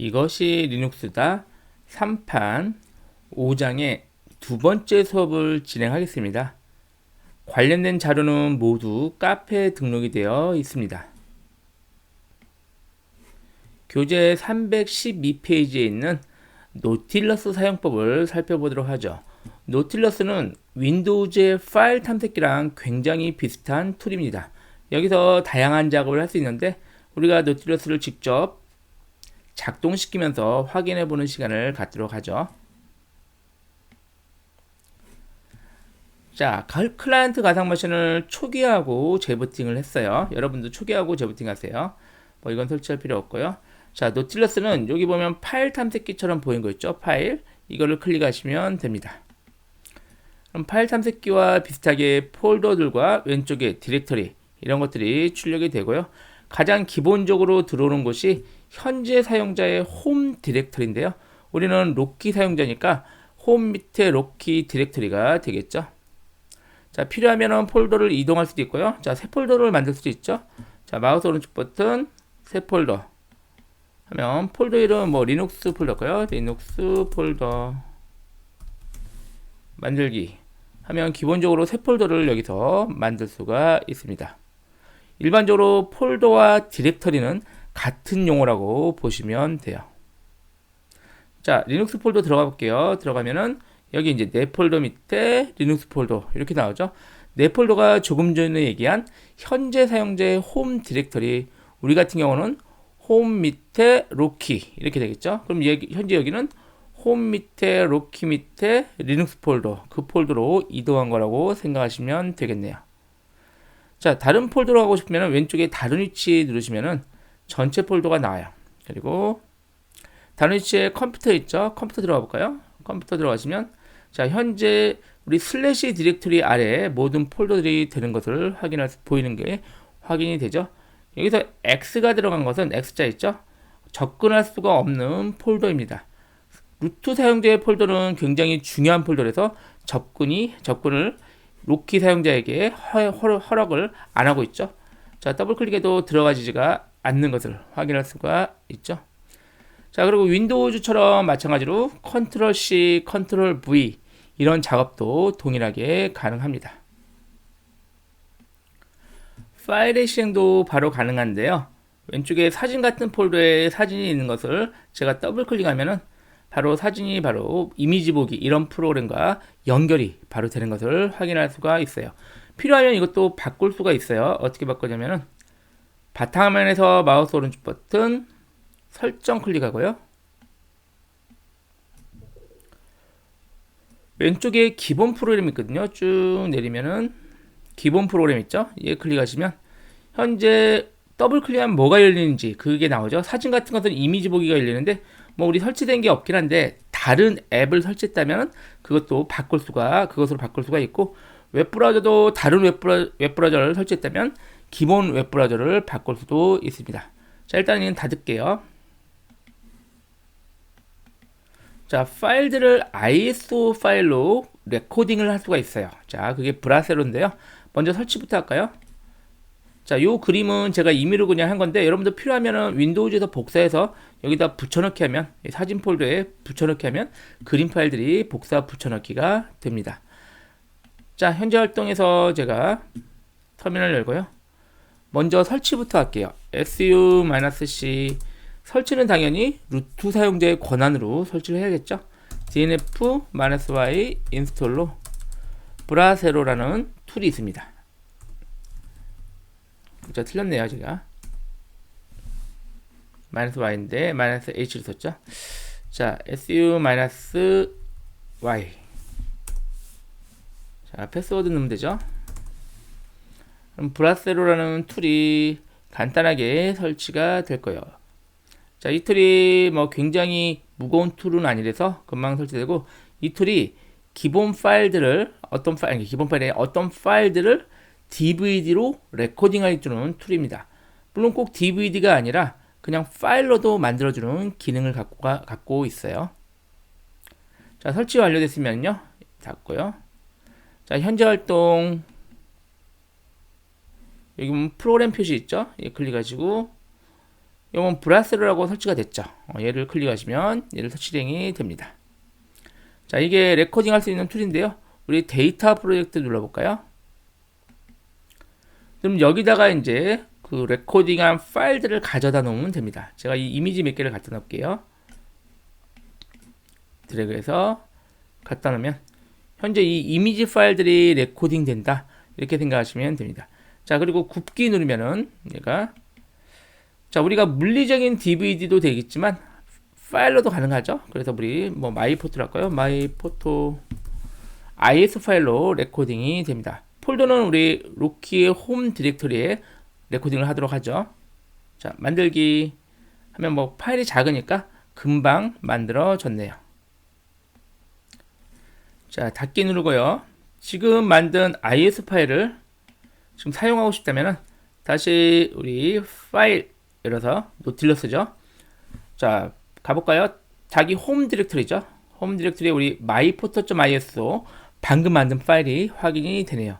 이것이 리눅스다 3판 5장의 두 번째 수업을 진행하겠습니다. 관련된 자료는 모두 카페에 등록이 되어 있습니다. 교재 312페이지에 있는 노틸러스 사용법을 살펴보도록 하죠. 노틸러스는 윈도우즈의 파일 탐색기랑 굉장히 비슷한 툴입니다. 여기서 다양한 작업을 할 수 있는데 우리가 노틸러스를 직접 작동시키면서 확인해 보는 시간을 갖도록 하죠. 자, 클라이언트 가상 머신을 초기화하고 재부팅을 했어요. 여러분도 초기화하고 재부팅 하세요. 뭐 이건 설치할 필요 없고요. 자, 노틸러스는 여기 보면 파일 탐색기처럼 보이는 거 있죠? 파일. 이거를 클릭하시면 됩니다. 그럼 파일 탐색기와 비슷하게 폴더들과 왼쪽에 디렉터리 이런 것들이 출력이 되고요. 가장 기본적으로 들어오는 곳이 현재 사용자의 홈 디렉터리인데요. 우리는 로키 사용자니까 홈 밑에 로키 디렉터리가 되겠죠. 자, 필요하면 폴더를 이동할 수도 있고요. 자, 새 폴더를 만들 수도 있죠. 자, 마우스 오른쪽 버튼, 새 폴더. 하면 폴더 이름 뭐 리눅스 폴더고요. 리눅스 폴더. 만들기. 하면 기본적으로 새 폴더를 여기서 만들 수가 있습니다. 일반적으로 폴더와 디렉터리는 같은 용어라고 보시면 돼요. 자, 리눅스 폴더 들어가 볼게요. 들어가면은 여기 이제 내 폴더 밑에 리눅스 폴더 이렇게 나오죠. 내 폴더가 조금 전에 얘기한 현재 사용자의 홈 디렉터리 우리 같은 경우는 홈 밑에 로키 이렇게 되겠죠. 그럼 여기, 현재 여기는 홈 밑에 로키 밑에 리눅스 폴더 그 폴더로 이동한 거라고 생각하시면 되겠네요. 자 다른 폴더로 가고 싶으면 왼쪽에 다른 위치 누르시면은 전체 폴더가 나와요. 그리고 다른 위치에 컴퓨터 있죠. 컴퓨터 들어가 볼까요? 컴퓨터 들어가시면 자 현재 우리 슬래시 디렉토리 아래에 모든 폴더들이 되는 것을 확인할 수, 보이는 게 확인이 되죠. 여기서 X가 들어간 것은 X자 있죠. 접근할 수가 없는 폴더입니다. 루트 사용자의 폴더는 굉장히 중요한 폴더라서 접근이 접근을 로키 사용자에게 허락을 안 하고 있죠. 자, 더블 클릭해도 들어가지가 않는 것을 확인할 수가 있죠. 자, 그리고 윈도우즈처럼 마찬가지로 컨트롤 C, 컨트롤 V 이런 작업도 동일하게 가능합니다. 파일의 실행도 바로 가능한데요. 왼쪽에 사진 같은 폴더에 사진이 있는 것을 제가 더블 클릭하면은 바로 사진이 바로 이미지 보기 이런 프로그램과 연결이 바로 되는 것을 확인할 수가 있어요. 필요하면 이것도 바꿀 수가 있어요. 어떻게 바꾸냐면은 바탕화면에서 마우스 오른쪽 버튼 설정 클릭하고요. 왼쪽에 기본 프로그램 있거든요. 쭉 내리면은 기본 프로그램 있죠? 얘 클릭하시면 현재 더블 클릭하면 뭐가 열리는지 그게 나오죠. 사진 같은 것은 이미지 보기가 열리는데 뭐 우리 설치된 게 없긴 한데 다른 앱을 설치했다면 그것도 바꿀 수가 그것으로 바꿀 수가 있고 웹 브라우저도 다른 웹 브라, 웹 브라우저를 설치했다면 기본 웹브라우저를 바꿀 수도 있습니다. 자 일단 은 닫을게요. 자 파일들을 ISO 파일로 레코딩을 할 수가 있어요. 자 그게 브라세로인데요. 먼저 설치부터 할까요? 자, 요 그림은 제가 임의로 그냥 한 건데 여러분들 필요하면은 윈도우즈에서 복사해서 여기다 붙여넣기 하면 사진 폴더에 붙여넣기 하면 그림 파일들이 복사 붙여넣기가 됩니다. 자, 현재 활동에서 제가 터미널 열고요. 먼저 설치부터 할게요. su-c 설치는 당연히 루트 사용자의 권한으로 설치를 해야겠죠. dnf-y 인스톨로 브라세로라는 툴이 있습니다. 자, 틀렸네요, 제가. 마이너스 y인데, 마이너스 h를 썼죠. 자, su 마이너스 y. 자, 패스워드 넣으면 되죠. 그럼 브라세로라는 툴이 간단하게 설치가 될 거예요. 자, 이 툴이 뭐 굉장히 무거운 툴은 아니라서 금방 설치되고, 이 툴이 기본 파일들을, 어떤 파일, 기본 파일에 어떤 파일들을 DVD로 레코딩할 주는 툴입니다. 물론 꼭 DVD가 아니라 그냥 파일로도 만들어주는 기능을 갖고, 갖고 있어요. 자, 설치 완료됐으면요. 닫고요. 자, 현재 활동. 여기 보면 프로그램 표시 있죠? 예, 클릭하시고, 이건 브라스라고 설치가 됐죠. 어, 얘를 클릭하시면 얘를 설치행이 됩니다. 자, 이게 레코딩 할 수 있는 툴인데요. 우리 데이터 프로젝트 눌러볼까요? 그럼 여기다가 이제 그 레코딩한 파일들을 가져다 놓으면 됩니다. 제가 이 이미지 몇 개를 갖다 놓을게요. 드래그해서 갖다 놓으면 현재 이 이미지 파일들이 레코딩 된다. 이렇게 생각하시면 됩니다. 자, 그리고 굽기 누르면은 얘가 자, 우리가 물리적인 DVD도 되겠지만 파일로도 가능하죠. 그래서 우리 뭐 마이포토로 할까요? 마이포토 IS 파일로 레코딩이 됩니다. 폴더는 우리 로키의 홈 디렉토리에 레코딩을 하도록 하죠. 자, 만들기 하면 뭐 파일이 작으니까 금방 만들어졌네요. 자, 닫기 누르고요. 지금 만든 IS 파일을 지금 사용하고 싶다면 다시 우리 파일 열어서 노틸러스죠. 자, 가볼까요? 자기 홈 디렉토리죠. 홈 디렉토리에 우리 myphoto.is로 방금 만든 파일이 확인이 되네요.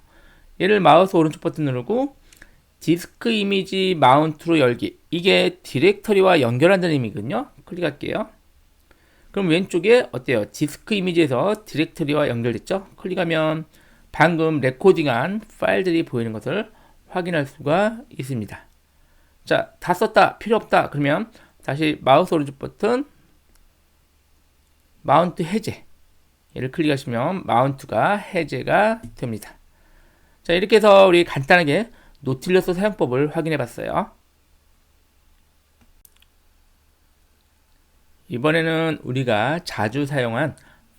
얘를 마우스 오른쪽 버튼 누르고 디스크 이미지 마운트로 열기. 이게 디렉터리와 연결한다는 의미거든요. 클릭할게요. 그럼 왼쪽에 어때요? 디스크 이미지에서 디렉터리와 연결됐죠? 클릭하면 방금 레코딩한 파일들이 보이는 것을 확인할 수가 있습니다. 자, 다 썼다. 필요 없다. 그러면 다시 마우스 오른쪽 버튼 마운트 해제 얘를 클릭하시면 마운트가 해제가 됩니다. 자, 이렇게 해서 우리 간단하게 노틸러스 사용법을 확인해 봤어요. 이번에는 우리가 자주 사용한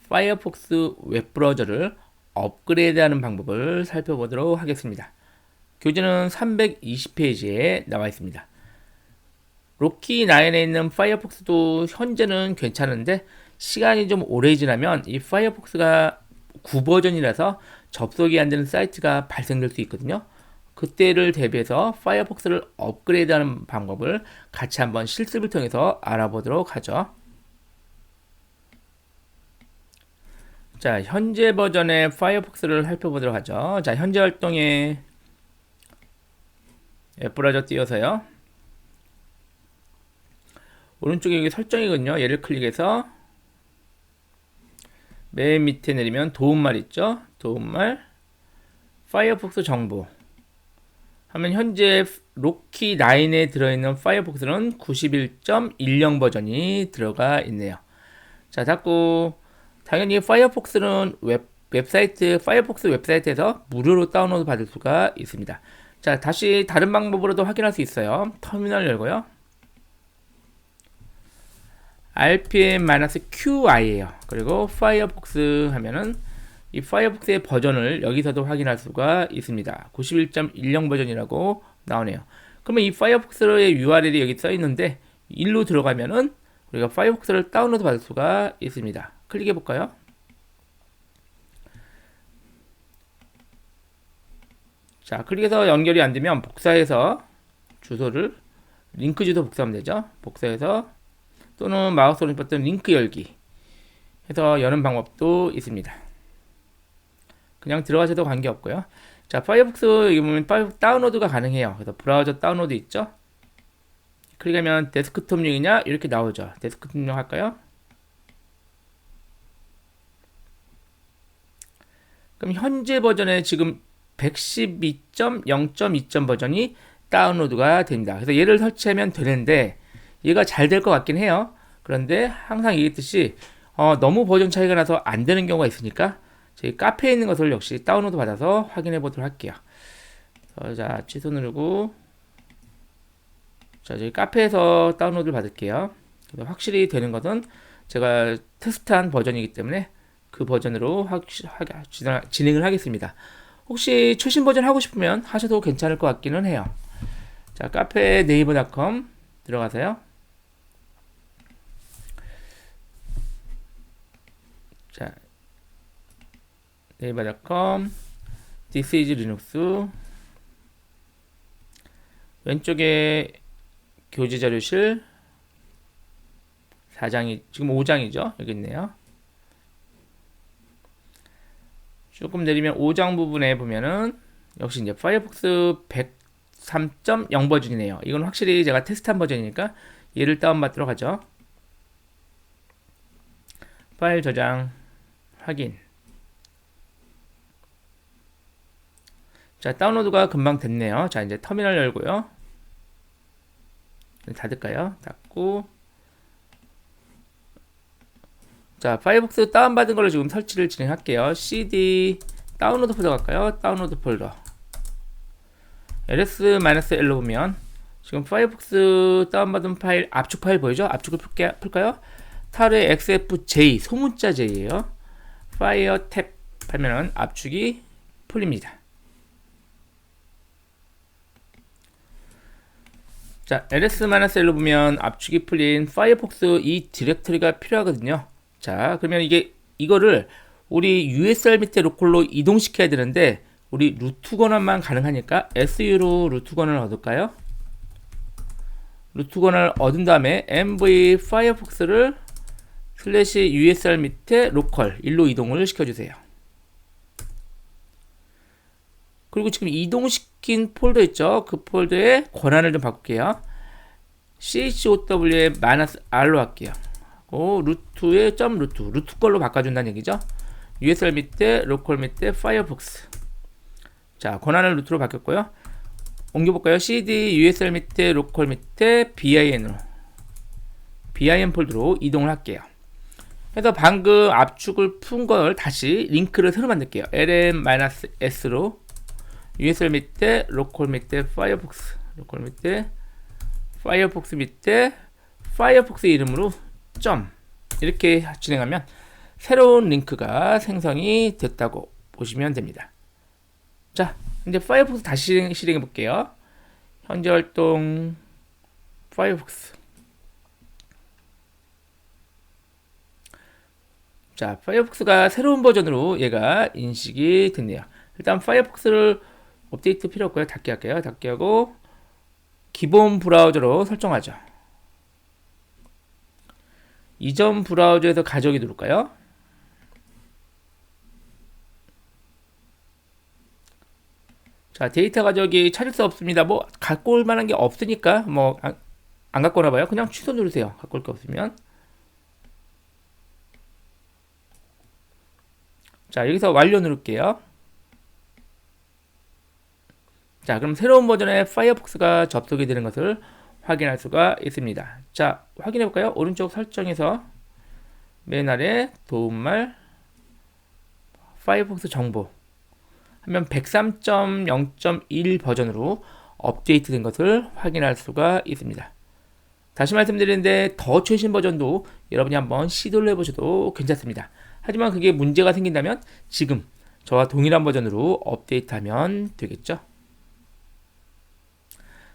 파이어폭스 웹브라우저를 업그레이드하는 방법을 살펴보도록 하겠습니다. 교재는 320페이지에 나와 있습니다. 로키 9에 있는 파이어폭스도 현재는 괜찮은데 시간이 좀 오래 지나면 이 파이어폭스가 9버전이라서 접속이 안 되는 사이트가 발생될 수 있거든요. 그때를 대비해서 파이어폭스를 업그레이드하는 방법을 같이 한번 실습을 통해서 알아보도록 하죠. 자, 현재 버전의 파이어폭스를 살펴보도록 하죠. 자, 현재 활동에 앱 브라우저 띄워서요. 오른쪽에 여기 설정이거든요. 얘를 클릭해서 맨 밑에 내리면 도움말 있죠? 도움말 파이어폭스 정보 하면 현재 로키 9에 들어있는 파이어폭스는 91.10 버전이 들어가 있네요. 자, 자꾸 당연히 파이어폭스는 웹, 웹사이트, 파이어폭스 웹사이트에서 무료로 다운로드 받을 수가 있습니다. 자, 다시 다른 방법으로도 확인할 수 있어요. 터미널 열고요. rpm-qi예요. 그리고 파이어폭스 하면은 이 파이어폭스의 버전을 여기서도 확인할 수가 있습니다. 91.10 버전이라고 나오네요. 그러면 이 파이어폭스의 URL이 여기 써 있는데 일로 들어가면은 우리가 파이어폭스를 다운로드 받을 수가 있습니다. 클릭해 볼까요? 자, 클릭해서 연결이 안 되면 복사해서 주소를 링크 주소 복사하면 되죠. 복사해서 또는 마우스 오른쪽 버튼 링크 열기 해서 여는 방법도 있습니다. 그냥 들어가셔도 관계없고요. 자, 파이어폭스 여기 보면 파이어폭스 다운로드가 가능해요. 그래서 브라우저 다운로드 있죠? 클릭하면 데스크톱용이냐 이렇게 나오죠. 데스크톱용 할까요? 그럼 현재 버전에 지금 112.0.2점 버전이 다운로드가 됩니다. 그래서 얘를 설치하면 되는데 얘가 잘 될 것 같긴 해요. 그런데 항상 얘기했듯이 어, 너무 버전 차이가 나서 안 되는 경우가 있으니까 저희 카페에 있는 것을 역시 다운로드 받아서 확인해 보도록 할게요. 어, 자 취소 누르고 자 저희 카페에서 다운로드를 받을게요. 확실히 되는 것은 제가 테스트한 버전이기 때문에 그 버전으로 확, 진행을 하겠습니다. 혹시 최신 버전 하고 싶으면 하셔도 괜찮을 것 같기는 해요. 자, 카페 네이버닷컴 들어가세요. 자, 네이버닷컴 This is Linux 왼쪽에 교재 자료실 4장이 지금 5장이죠. 여기 있네요. 조금 내리면 5장 부분에 보면은 역시 이제 파이어폭스 13.0 버전이네요. 이건 확실히 제가 테스트한 버전이니까 얘를 다운받도록 하죠. 파일 저장 확인. 자 다운로드가 금방 됐네요. 자 이제 터미널 열고요. 닫을까요? 닫고 자 파이어폭스 다운받은 걸로 지금 설치를 진행할게요. Cd 다운로드 폴더 갈까요? 다운로드 폴더. ls-l로 보면 지금 파이어폭스 다운받은 파일 압축 파일 보이죠? 압축을 풀게, 풀까요? 타르의 xfj 소문자 j예요. 파이어 탭 하면은 압축이 풀립니다. 자, ls-l로 보면 압축이 풀린 파이어폭스 이 디렉터리가 필요하거든요. 자, 그러면 이게 이거를 우리 USR 밑에 로컬로 이동시켜야 되는데 우리 루트 권한만 가능하니까 su로 루트 권한을 얻을까요? 루트 권한을 얻은 다음에 mv firefox를 슬래시 usr 밑에 로컬 일로 이동을 시켜주세요. 그리고 지금 이동시킨 폴더 있죠? 그 폴더의 권한을 좀 바꿀게요. chow에 마이너스 r로 할게요. 오, 루트의 점 루트, 루트 걸로 바꿔준다는 얘기죠. usr 밑에 로컬 밑에 파이어폭스. 자, 권한을 루트로 바뀌었고요. 옮겨볼까요? cd usr 밑에 로컬 밑에 bin으로 bin 폴더로 이동을 할게요. 그래서 방금 압축을 푼 걸 다시 링크를 새로 만들게요. lm-s로 usr 밑에 로컬 밑에 파이어폭스 로컬 밑에 파이어폭스 밑에 파이어폭스 이름으로 점 이렇게 진행하면 새로운 링크가 생성이 됐다고 보시면 됩니다. 자, 이제 파이어폭스 다시 실행해 볼게요. 현재 활동 파이어폭스 자, 파이어폭스가 새로운 버전으로 얘가 인식이 됐네요. 일단 파이어폭스를 업데이트 필요 없고요. 닫기 할게요. 닫기 하고 기본 브라우저로 설정하죠. 이전 브라우저에서 가져오기 누를까요? 자, 데이터 가져오기 찾을 수 없습니다. 뭐 갖고 올 만한 게 없으니까 뭐안 갖고 오나 봐요. 그냥 취소 누르세요. 갖고 올 게 없으면. 자, 여기서 완료 누를게요. 자, 그럼 새로운 버전의 파이어폭스가 접속이 되는 것을 확인할 수가 있습니다. 자, 확인해 볼까요? 오른쪽 설정에서 맨 아래 도움말 파이어폭스 정보 하면 103.0.1 버전으로 업데이트된 것을 확인할 수가 있습니다. 다시 말씀드리는데 더 최신 버전도 여러분이 한번 시도를 해보셔도 괜찮습니다. 하지만 그게 문제가 생긴다면 지금 저와 동일한 버전으로 업데이트하면 되겠죠.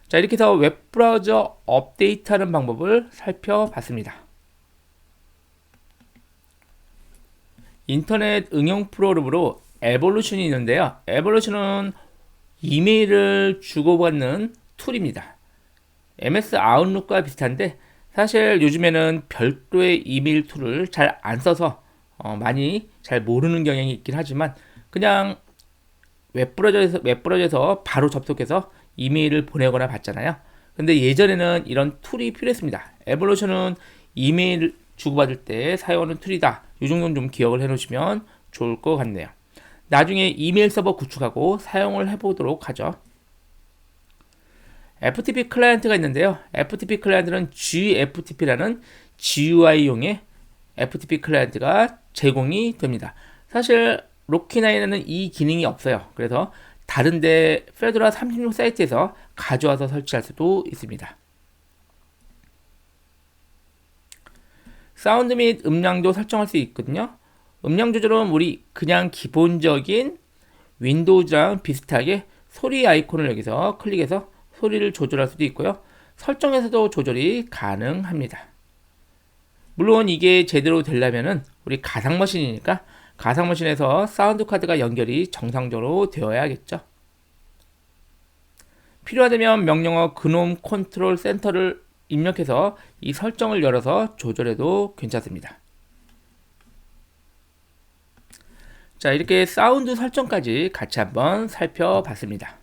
자, 이렇게 해서 웹브라우저 업데이트하는 방법을 살펴봤습니다. 인터넷 응용 프로그램으로 에볼루션이 있는데요. 에볼루션은 이메일을 주고받는 툴입니다. MS 아웃룩과 비슷한데 사실 요즘에는 별도의 이메일 툴을 잘 안 써서 어, 많이 잘 모르는 경향이 있긴 하지만 그냥 웹브라우저에서 웹브라우저에서 바로 접속해서 이메일을 보내거나 받잖아요. 근데 예전에는 이런 툴이 필요했습니다. 에볼루션은 이메일 주고받을 때 사용하는 툴이다. 이 정도는 좀 기억을 해 놓으시면 좋을 것 같네요. 나중에 이메일 서버 구축하고 사용을 해보도록 하죠. FTP 클라이언트가 있는데요. FTP 클라이언트는 GFTP라는 GUI용의 FTP 클라이언트가 제공이 됩니다. 사실 로키나인에는 이 기능이 없어요. 그래서 다른데 페드라 36 사이트에서 가져와서 설치할 수도 있습니다. 사운드 및 음량도 설정할 수 있거든요. 음량 조절은 우리 그냥 기본적인 윈도우랑 비슷하게 소리 아이콘을 여기서 클릭해서 소리를 조절할 수도 있고요. 설정에서도 조절이 가능합니다. 물론 이게 제대로 되려면은 우리 가상 머신이니까 가상 머신에서 사운드 카드가 연결이 정상적으로 되어야겠죠. 필요하다면 명령어 그놈 컨트롤 센터를 입력해서 이 설정을 열어서 조절해도 괜찮습니다. 자, 이렇게 사운드 설정까지 같이 한번 살펴봤습니다.